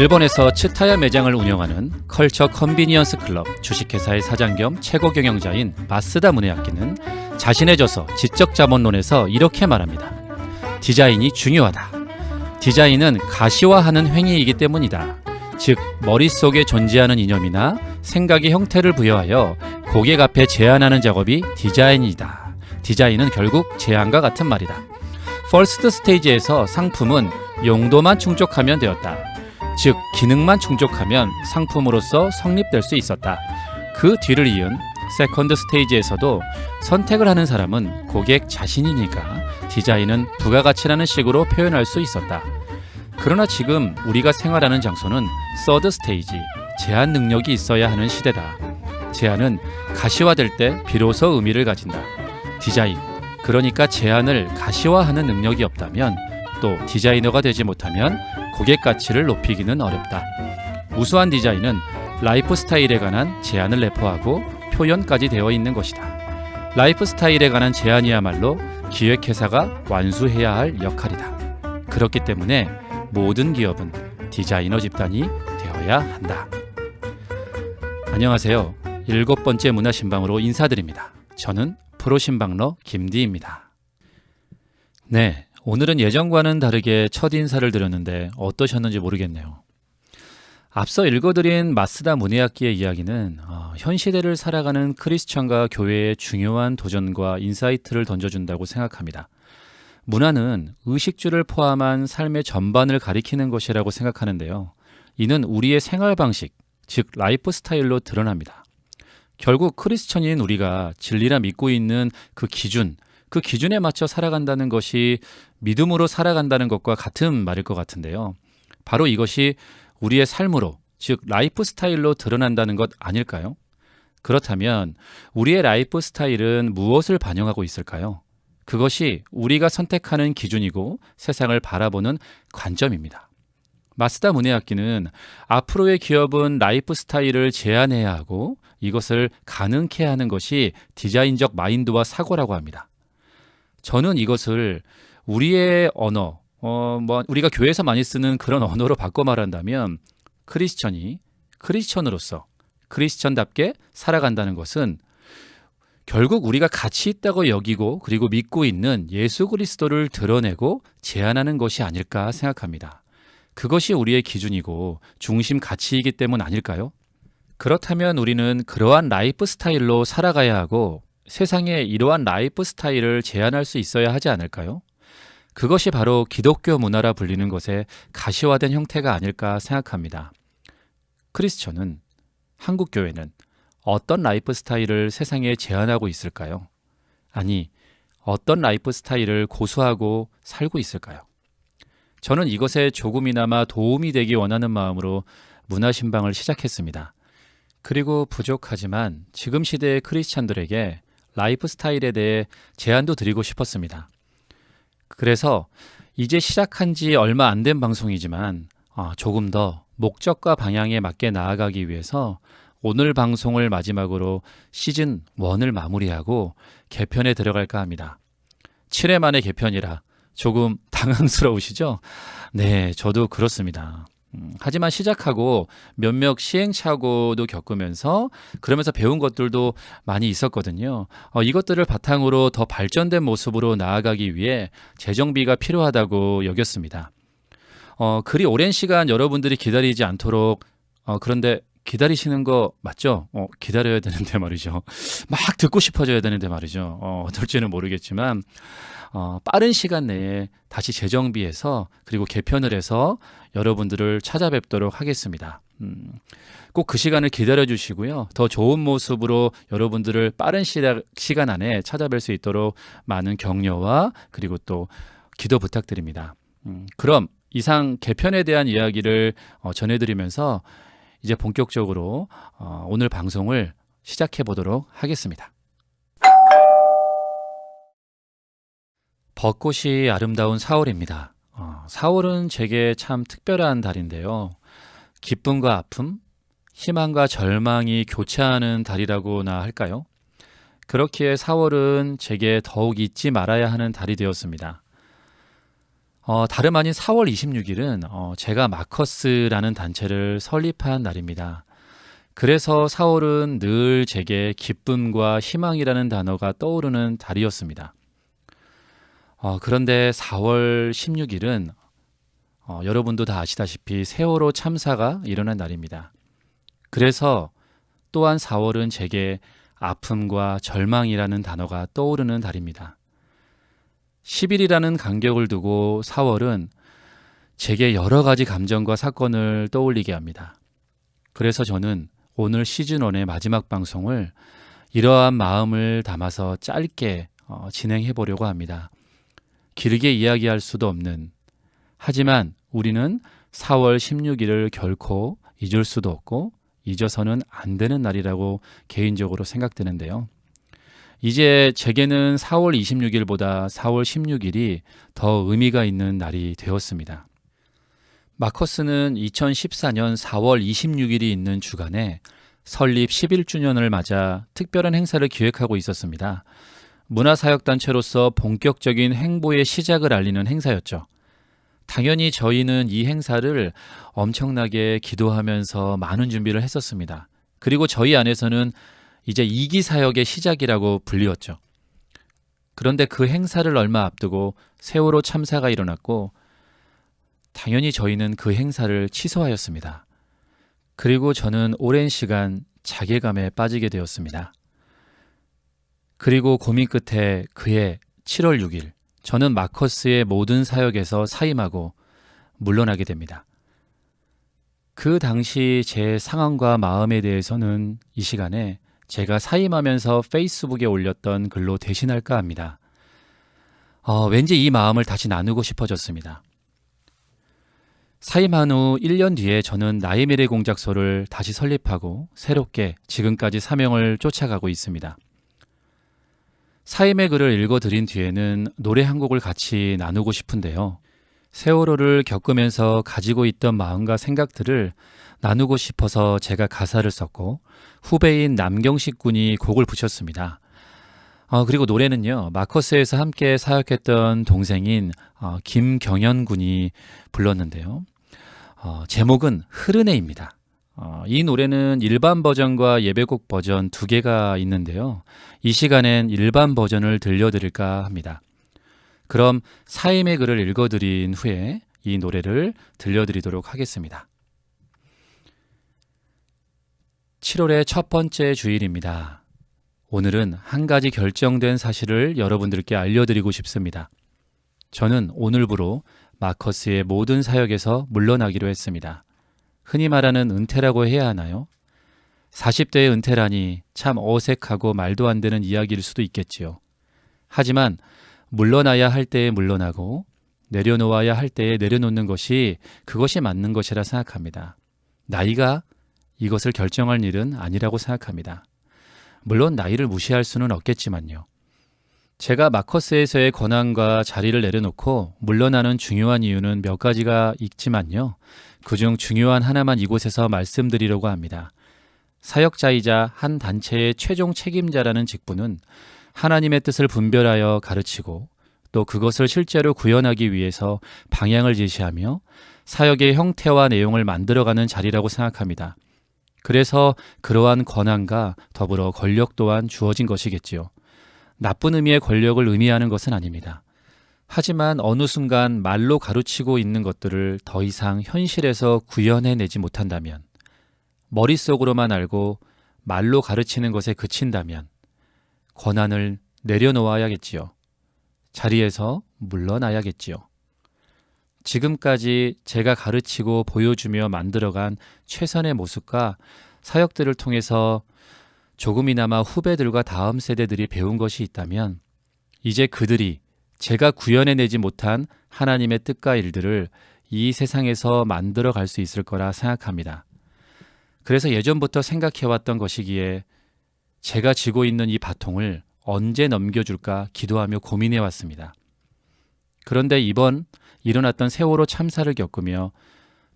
일본에서 츠타야 매장을 운영하는 컬처 컨비니언스 클럽 주식회사의 사장 겸 최고 경영자인 마스다 무네야키는 자신의 저서 지적 자본론에서 이렇게 말합니다. 디자인이 중요하다. 디자인은 가시화하는 행위이기 때문이다. 즉 머릿속에 존재하는 이념이나 생각의 형태를 부여하여 고객 앞에 제안하는 작업이 디자인이다. 디자인은 결국 제안과 같은 말이다. 퍼스트 스테이지에서 상품은 용도만 충족하면 되었다. 즉 기능만 충족하면 상품으로서 성립될 수 있었다. 그 뒤를 이은 세컨드 스테이지에서도 선택을 하는 사람은 고객 자신이니까 디자인은 부가가치라는 식으로 표현할 수 있었다. 그러나 지금 우리가 생활하는 장소는 서드 스테이지, 제한 능력이 있어야 하는 시대다. 제한은 가시화될 때 비로소 의미를 가진다. 디자인, 그러니까 제한을 가시화하는 능력이 없다면 또 디자이너가 되지 못하면 고객 가치를 높이기는 어렵다. 우수한 디자인은 라이프 스타일에 관한 제안을 내포하고 표현까지 되어 있는 것이다. 라이프 스타일에 관한 제안이야말로 기획회사가 완수해야 할 역할이다. 그렇기 때문에 모든 기업은 디자이너 집단이 되어야 한다. 안녕하세요. 일곱 번째 문화신방으로 인사드립니다. 저는 프로신방러 김디입니다. 네, 오늘은 예전과는 다르게 첫 인사를 드렸는데 어떠셨는지 모르겠네요. 앞서 읽어드린 마스다 문예학기의 이야기는 어, 현 시대를 살아가는 크리스천과 교회의 중요한 도전과 인사이트를 던져준다고 생각합니다. 문화는 의식주를 포함한 삶의 전반을 가리키는 것이라고 생각하는데요. 이는 우리의 생활 방식, 즉 라이프 스타일로 드러납니다. 결국 크리스천인 우리가 진리라 믿고 있는 그 기준, 그 기준에 맞춰 살아간다는 것이 믿음으로 살아간다는 것과 같은 말일 것 같은데요. 바로 이것이 우리의 삶으로, 즉 라이프 스타일로 드러난다는 것 아닐까요? 그렇다면 우리의 라이프 스타일은 무엇을 반영하고 있을까요? 그것이 우리가 선택하는 기준이고 세상을 바라보는 관점입니다. 마스다 문해학기는 앞으로의 기업은 라이프 스타일을 제한해야 하고 이것을 가능케 하는 것이 디자인적 마인드와 사고라고 합니다. 저는 이것을 우리의 언어, 어, 뭐, 우리가 교회에서 많이 쓰는 그런 언어로 바꿔 말한다면 크리스천이 크리스천으로서 크리스천답게 살아간다는 것은 결국 우리가 가치 있다고 여기고 그리고 믿고 있는 예수 그리스도를 드러내고 제안하는 것이 아닐까 생각합니다. 그것이 우리의 기준이고 중심 가치이기 때문 아닐까요? 그렇다면 우리는 그러한 라이프 스타일로 살아가야 하고 세상에 이러한 라이프 스타일을 제안할 수 있어야 하지 않을까요? 그것이 바로 기독교 문화라 불리는 것의 가시화된 형태가 아닐까 생각합니다. 크리스천은 한국 교회는 어떤 라이프 스타일을 세상에 제안하고 있을까요? 아니, 어떤 라이프 스타일을 고수하고 살고 있을까요? 저는 이것에 조금이나마 도움이 되기 원하는 마음으로 문화신방을 시작했습니다. 그리고 부족하지만 지금 시대의 크리스찬들에게 라이프 스타일에 대해 제안도 드리고 싶었습니다. 그래서 이제 시작한 지 얼마 안 된 방송이지만 어, 조금 더 목적과 방향에 맞게 나아가기 위해서 오늘 방송을 마지막으로 시즌 1을 마무리하고 개편에 들어갈까 합니다. 7회 만에 개편이라 조금 당황스러우시죠? 네, 저도 그렇습니다. 음, 하지만 시작하고 몇몇 시행착오도 겪으면서 그러면서 배운 것들도 많이 있었거든요. 어, 이것들을 바탕으로 더 발전된 모습으로 나아가기 위해 재정비가 필요하다고 여겼습니다. 어, 그리 오랜 시간 여러분들이 기다리지 않도록 어, 그런데 기다리시는 거 맞죠? 어, 기다려야 되는데 말이죠. 막 듣고 싶어져야 되는데 말이죠. 어, 어떨지는 모르겠지만 어, 빠른 시간 내에 다시 재정비해서 그리고 개편을 해서 여러분들을 찾아뵙도록 하겠습니다. 음, 꼭 그 시간을 기다려 주시고요. 더 좋은 모습으로 여러분들을 빠른 시다, 시간 안에 찾아뵐 수 있도록 많은 격려와 그리고 또 기도 부탁드립니다. 음, 그럼 이상 개편에 대한 이야기를 어, 전해드리면서 이제 본격적으로 어, 오늘 방송을 시작해 보도록 하겠습니다. 벚꽃이 아름다운 4월입니다. 어, 4월은 제게 참 특별한 달인데요. 기쁨과 아픔, 희망과 절망이 교차하는 달이라고나 할까요? 그렇기에 4월은 제게 더욱 잊지 말아야 하는 달이 되었습니다. 어, 다름 아닌 4월 26일은 어, 제가 마커스라는 단체를 설립한 날입니다. 그래서 4월은 늘 제게 기쁨과 희망이라는 단어가 떠오르는 달이었습니다. 어, 그런데 4월 16일은 어, 여러분도 다 아시다시피 세월호 참사가 일어난 날입니다. 그래서 또한 4월은 제게 아픔과 절망이라는 단어가 떠오르는 달입니다. 10일이라는 간격을 두고 4월은 제게 여러 가지 감정과 사건을 떠올리게 합니다. 그래서 저는 오늘 시즌1의 마지막 방송을 이러한 마음을 담아서 짧게 어, 진행해 보려고 합니다. 길게 이야기할 수도 없는 하지만 우리는 4월 16일을 결코 잊을 수도 없고 잊어서는 안 되는 날이라고 개인적으로 생각되는데요. 이제 제게는 4월 26일보다 4월 16일이 더 의미가 있는 날이 되었습니다. 마커스는 2014년 4월 26일이 있는 주간에 설립 11주년을 맞아 특별한 행사를 기획하고 있었습니다. 문화사역단체로서 본격적인 행보의 시작을 알리는 행사였죠. 당연히 저희는 이 행사를 엄청나게 기도하면서 많은 준비를 했었습니다. 그리고 저희 안에서는 이제 이기 사역의 시작이라고 불리웠죠. 그런데 그 행사를 얼마 앞두고 세월호 참사가 일어났고 당연히 저희는 그 행사를 취소하였습니다. 그리고 저는 오랜 시간 자괴감에 빠지게 되었습니다. 그리고 고민 끝에 그해 7월 6일 저는 마커스의 모든 사역에서 사임하고 물러나게 됩니다. 그 당시 제 상황과 마음에 대해서는 이 시간에 제가 사임하면서 페이스북에 올렸던 글로 대신할까 합니다. 어, 왠지 이 마음을 다시 나누고 싶어졌습니다. 사임한 후 1년 뒤에 저는 나의 미래 공작소를 다시 설립하고 새롭게 지금까지 사명을 쫓아가고 있습니다. 사임의 글을 읽어드린 뒤에는 노래 한 곡을 같이 나누고 싶은데요. 세월호를 겪으면서 가지고 있던 마음과 생각들을 나누고 싶어서 제가 가사를 썼고 후배인 남경식 군이 곡을 붙였습니다. 어, 그리고 노래는요, 마커스에서 함께 사역했던 동생인 어, 김경현 군이 불렀는데요. 어, 제목은 흐르네입니다. 어, 이 노래는 일반 버전과 예배곡 버전 두 개가 있는데요. 이 시간엔 일반 버전을 들려드릴까 합니다. 그럼 사임의 글을 읽어드린 후에 이 노래를 들려드리도록 하겠습니다. 7월의 첫 번째 주일입니다. 오늘은 한 가지 결정된 사실을 여러분들께 알려드리고 싶습니다. 저는 오늘부로 마커스의 모든 사역에서 물러나기로 했습니다. 흔히 말하는 은퇴라고 해야 하나요? 40대의 은퇴라니 참 어색하고 말도 안 되는 이야기일 수도 있겠지요. 하지만 물러나야 할 때에 물러나고 내려놓아야 할 때에 내려놓는 것이 그것이 맞는 것이라 생각합니다. 나이가 이것을 결정할 일은 아니라고 생각합니다. 물론 나이를 무시할 수는 없겠지만요. 제가 마커스에서의 권한과 자리를 내려놓고 물러나는 중요한 이유는 몇 가지가 있지만요. 그중 중요한 하나만 이곳에서 말씀드리려고 합니다. 사역자이자 한 단체의 최종 책임자라는 직분은 하나님의 뜻을 분별하여 가르치고 또 그것을 실제로 구현하기 위해서 방향을 제시하며 사역의 형태와 내용을 만들어가는 자리라고 생각합니다. 그래서 그러한 권한과 더불어 권력 또한 주어진 것이겠지요. 나쁜 의미의 권력을 의미하는 것은 아닙니다. 하지만 어느 순간 말로 가르치고 있는 것들을 더 이상 현실에서 구현해내지 못한다면, 머릿속으로만 알고 말로 가르치는 것에 그친다면, 권한을 내려놓아야겠지요. 자리에서 물러나야겠지요. 지금까지 제가 가르치고 보여주며 만들어간 최선의 모습과 사역들을 통해서 조금이나마 후배들과 다음 세대들이 배운 것이 있다면 이제 그들이 제가 구현해내지 못한 하나님의 뜻과 일들을 이 세상에서 만들어 갈 수 있을 거라 생각합니다. 그래서 예전부터 생각해왔던 것이기에 제가 지고 있는 이 바통을 언제 넘겨줄까 기도하며 고민해왔습니다. 그런데 이번 일어났던 세월호 참사를 겪으며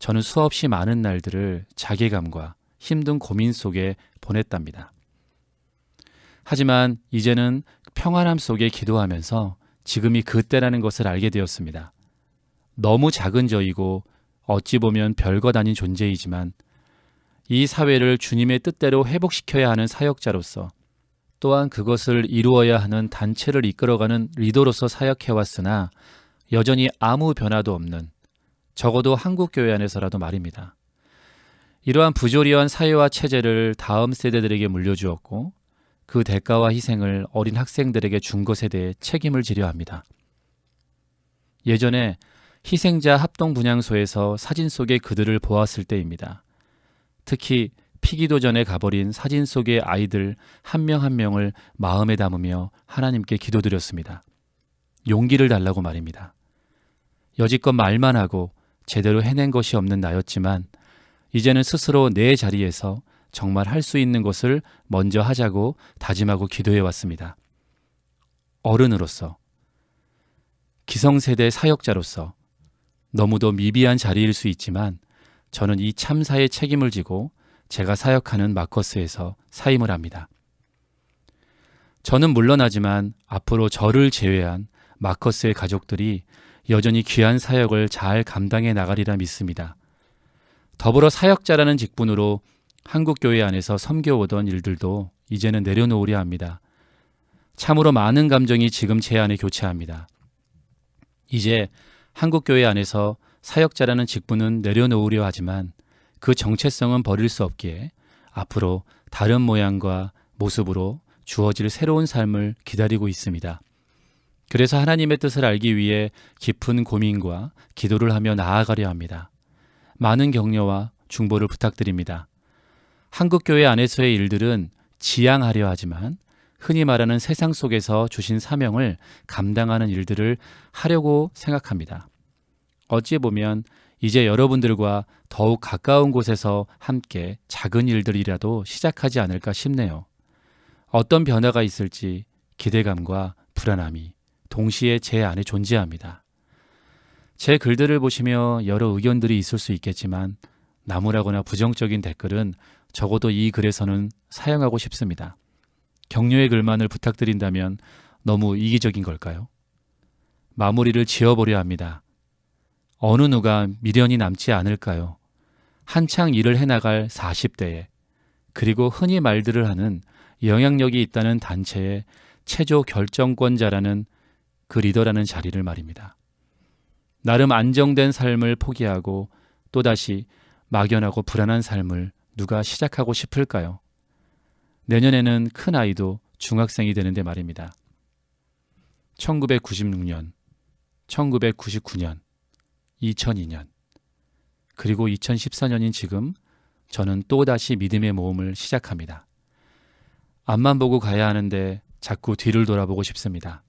저는 수없이 많은 날들을 자괴감과 힘든 고민 속에 보냈답니다. 하지만 이제는 평안함 속에 기도하면서 지금이 그때라는 것을 알게 되었습니다. 너무 작은 저이고 어찌 보면 별것 아닌 존재이지만 이 사회를 주님의 뜻대로 회복시켜야 하는 사역자로서 또한 그것을 이루어야 하는 단체를 이끌어가는 리더로서 사역해왔으나 여전히 아무 변화도 없는 적어도 한국 교회 안에서라도 말입니다. 이러한 부조리한 사회와 체제를 다음 세대들에게 물려주었고 그 대가와 희생을 어린 학생들에게 준 것에 대해 책임을 지려 합니다. 예전에 희생자 합동 분향소에서 사진 속의 그들을 보았을 때입니다. 특히 피기도 전에 가버린 사진 속의 아이들 한 명한 명을 마음에 담으며 하나님께 기도드렸습니다. 용기를 달라고 말입니다. 여지껏 말만 하고 제대로 해낸 것이 없는 나였지만 이제는 스스로 내 자리에서 정말 할 수 있는 것을 먼저 하자고 다짐하고 기도해 왔습니다. 어른으로서, 기성세대 사역자로서 너무도 미비한 자리일 수 있지만 저는 이 참사의 책임을 지고 제가 사역하는 마커스에서 사임을 합니다. 저는 물러나지만 앞으로 저를 제외한 마커스의 가족들이 여전히 귀한 사역을 잘 감당해 나가리라 믿습니다. 더불어 사역자라는 직분으로 한국 교회 안에서 섬겨오던 일들도 이제는 내려놓으려 합니다. 참으로 많은 감정이 지금 제 안에 교차합니다. 이제 한국 교회 안에서 사역자라는 직분은 내려놓으려 하지만 그 정체성은 버릴 수 없기에 앞으로 다른 모양과 모습으로 주어질 새로운 삶을 기다리고 있습니다. 그래서 하나님의 뜻을 알기 위해 깊은 고민과 기도를 하며 나아가려 합니다. 많은 격려와 중보를 부탁드립니다. 한국교회 안에서의 일들은 지향하려 하지만 흔히 말하는 세상 속에서 주신 사명을 감당하는 일들을 하려고 생각합니다. 어찌 보면 이제 여러분들과 더욱 가까운 곳에서 함께 작은 일들이라도 시작하지 않을까 싶네요. 어떤 변화가 있을지 기대감과 불안함이 동시에 제 안에 존재합니다. 제 글들을 보시며 여러 의견들이 있을 수 있겠지만 나무라거나 부정적인 댓글은 적어도 이 글에서는 사용하고 싶습니다. 격려의 글만을 부탁드린다면 너무 이기적인 걸까요? 마무리를 지어보려 합니다. 어느 누가 미련이 남지 않을까요? 한창 일을 해나갈 40대에 그리고 흔히 말들을 하는 영향력이 있다는 단체의 최조 결정권자라는 그 리더라는 자리를 말입니다. 나름 안정된 삶을 포기하고 또다시 막연하고 불안한 삶을 누가 시작하고 싶을까요? 내년에는 큰 아이도 중학생이 되는데 말입니다. 1996년, 1999년, 2002년, 그리고 2014년인 지금 저는 또다시 믿음의 모험을 시작합니다. 앞만 보고 가야 하는데 자꾸 뒤를 돌아보고 싶습니다.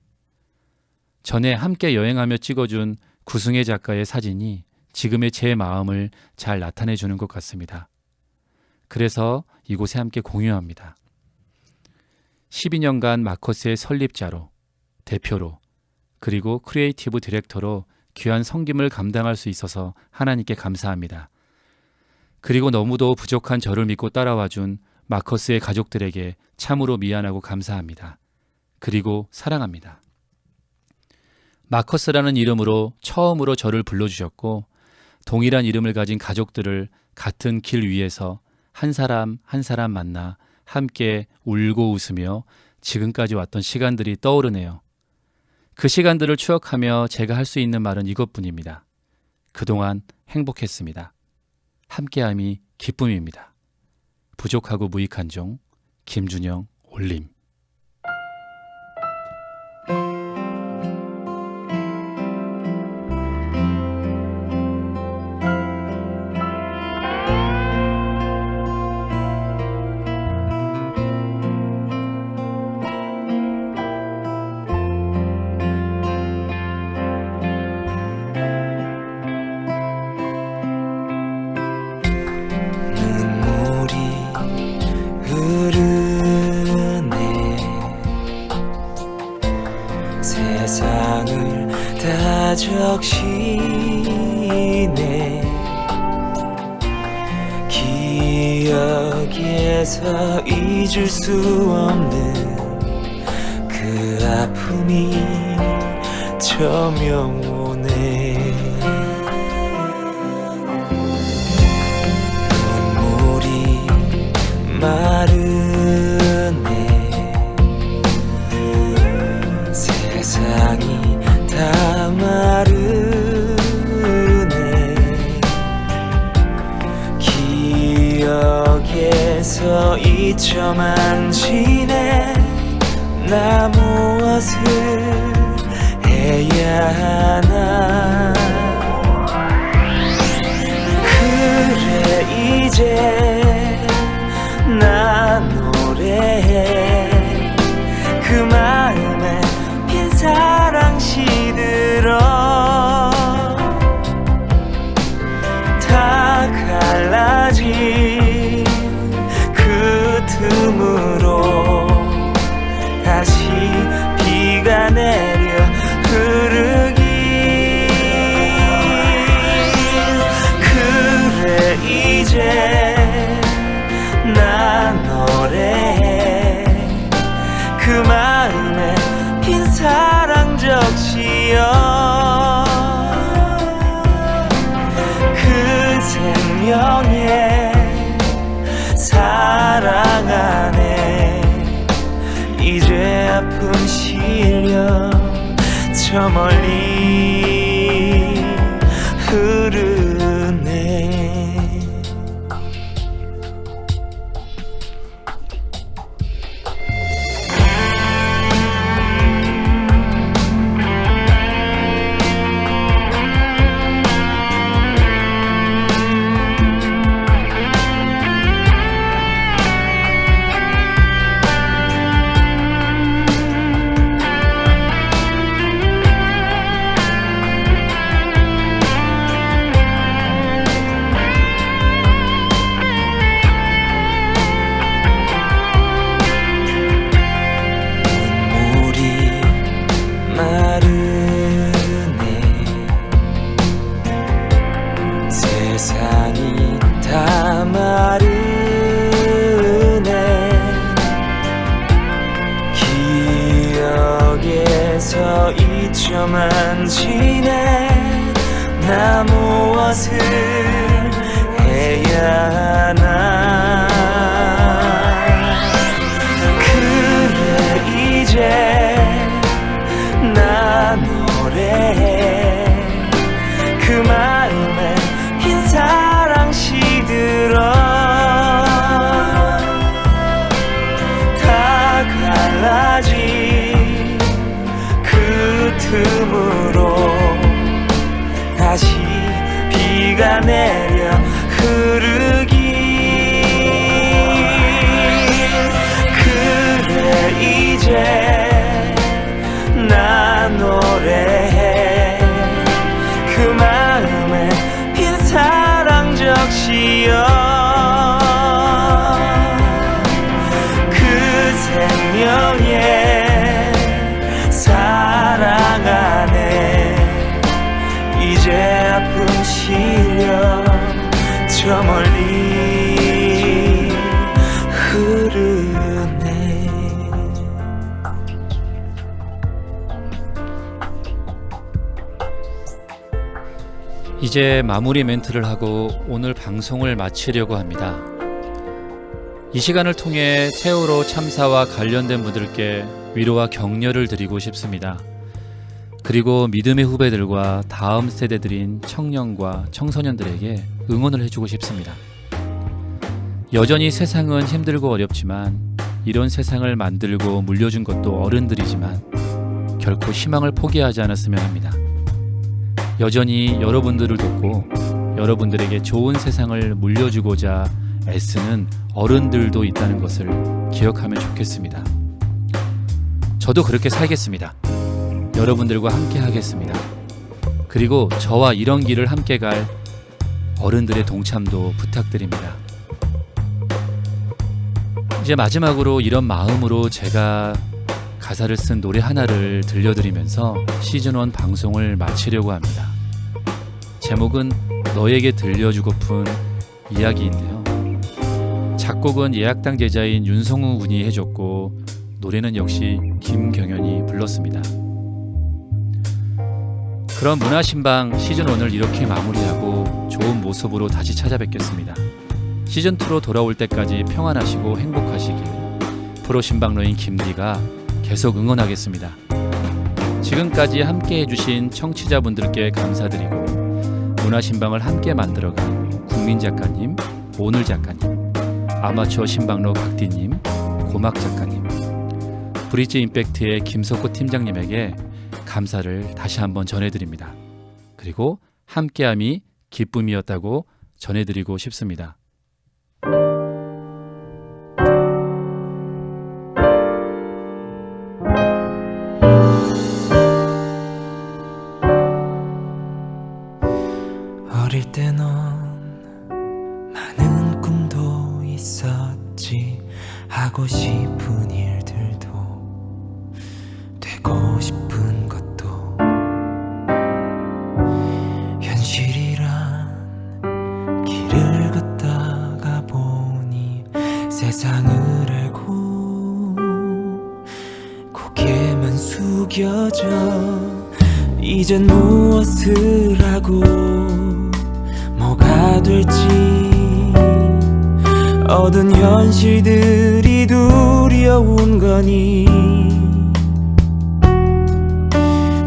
전에 함께 여행하며 찍어준 구승혜 작가의 사진이 지금의 제 마음을 잘 나타내 주는 것 같습니다. 그래서 이곳에 함께 공유합니다. 12년간 마커스의 설립자로, 대표로, 그리고 크리에이티브 디렉터로 귀한 성김을 감당할 수 있어서 하나님께 감사합니다. 그리고 너무도 부족한 저를 믿고 따라와 준 마커스의 가족들에게 참으로 미안하고 감사합니다. 그리고 사랑합니다. 마커스라는 이름으로 처음으로 저를 불러주셨고 동일한 이름을 가진 가족들을 같은 길 위에서 한 사람 한 사람 만나 함께 울고 웃으며 지금까지 왔던 시간들이 떠오르네요. 그 시간들을 추억하며 제가 할 수 있는 말은 이것뿐입니다. 그동안 행복했습니다. 함께함이 기쁨입니다. 부족하고 무익한 종 김준영 올림 그래서 잊을 수 없는 그 아픔이 저명오네 눈물이 마른 미쳐만 지내 나 무엇을 해야 하나? 그래 이제 생명에 사랑 안에 이제 아픔 실려 저 멀리 내 아픔 실려 저 멀리 흐르네 이제 마무리 멘트를 하고 오늘 방송을 마치려고 합니다. 이 시간을 통해 세월호 참사와 관련된 분들께 위로와 격려를 드리고 싶습니다. 그리고 믿음의 후배들과 다음 세대들인 청년과 청소년들에게 응원을 해주고 싶습니다. 여전히 세상은 힘들고 어렵지만 이런 세상을 만들고 물려준 것도 어른들이지만 결코 희망을 포기하지 않았으면 합니다. 여전히 여러분들을 돕고 여러분들에게 좋은 세상을 물려주고자 애쓰는 어른들도 있다는 것을 기억하면 좋겠습니다. 저도 그렇게 살겠습니다. 여러분들과 함께 하겠습니다. 그리고 저와 이런 길을 함께 갈 어른들의 동참도 부탁드립니다. 이제 마지막으로 이런 마음으로 제가 가사를 쓴 노래 하나를 들려드리면서 시즌1 방송을 마치려고 합니다. 제목은 너에게 들려주고픈 이야기인데요. 작곡은 예약당 제자인 윤성우 군이 해줬고 노래는 역시 김경현이 불렀습니다. 그럼 문화신방 시즌1을 이렇게 마무리하고 좋은 모습으로 다시 찾아뵙겠습니다. 시즌2로 돌아올 때까지 평안하시고 행복하시길 프로신방러인 김디가 계속 응원하겠습니다. 지금까지 함께 해주신 청취자분들께 감사드리고 문화신방을 함께 만들어간 국민 작가님, 오늘 작가님, 아마추어 신방러 각디님, 고막 작가님, 브릿지 임팩트의 김석호 팀장님에게 감사를 다시 한번 전해드립니다. 그리고 함께함이 기쁨이었다고 전해드리고 싶습니다. 어릴 때넌 많은 꿈도 있었지 하고 싶은 일 이젠 무엇을 하고 뭐가 될지. 얻은 현실들이 두려운 거니.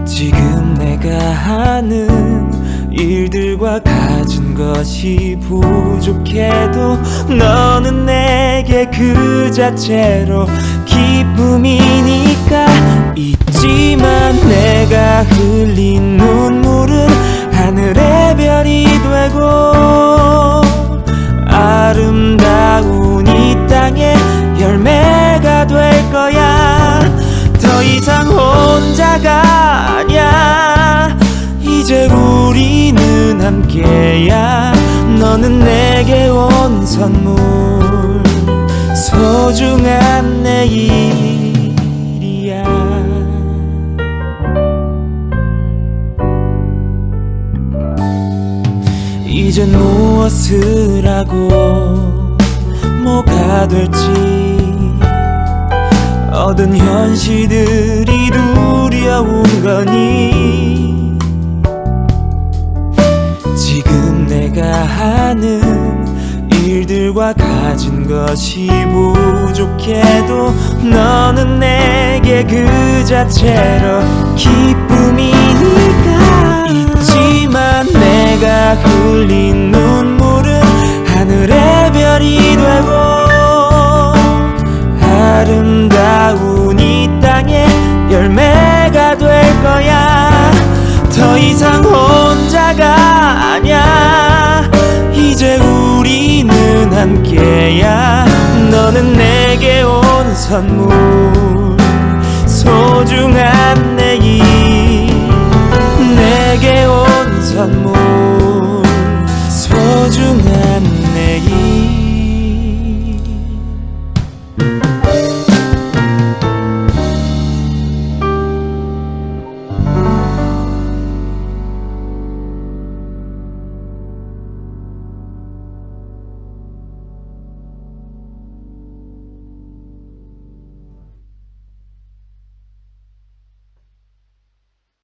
지금 내가 하는 일들과 가진 것이 부족해도 너는 내게 그 자체로 기쁨이니까 있지만 내가 흘린 눈물은 하늘의 별이 되고 아름다운 이 땅의 열매가 될 거야. 더 이상 혼자가 아니야. 이제 우리는 함께야. 너는 내게 온 선물. 소중한 내 일 이젠 무엇을 하고 뭐가 될지 얻은 현실들이 두려운 거니? 지금 내가 하는 일들과 가진 것이 부족해도 너는 내게 그 자체로 기쁨이니까 있지만 내가 흘린 눈물은 하늘의 별이 되고 아름다운 이 땅의 열매가 될 거야. 더 이상 혼자가 아니야. 이제 우리는 함께야. 너는 내게 온 선물 소중한 내 amor.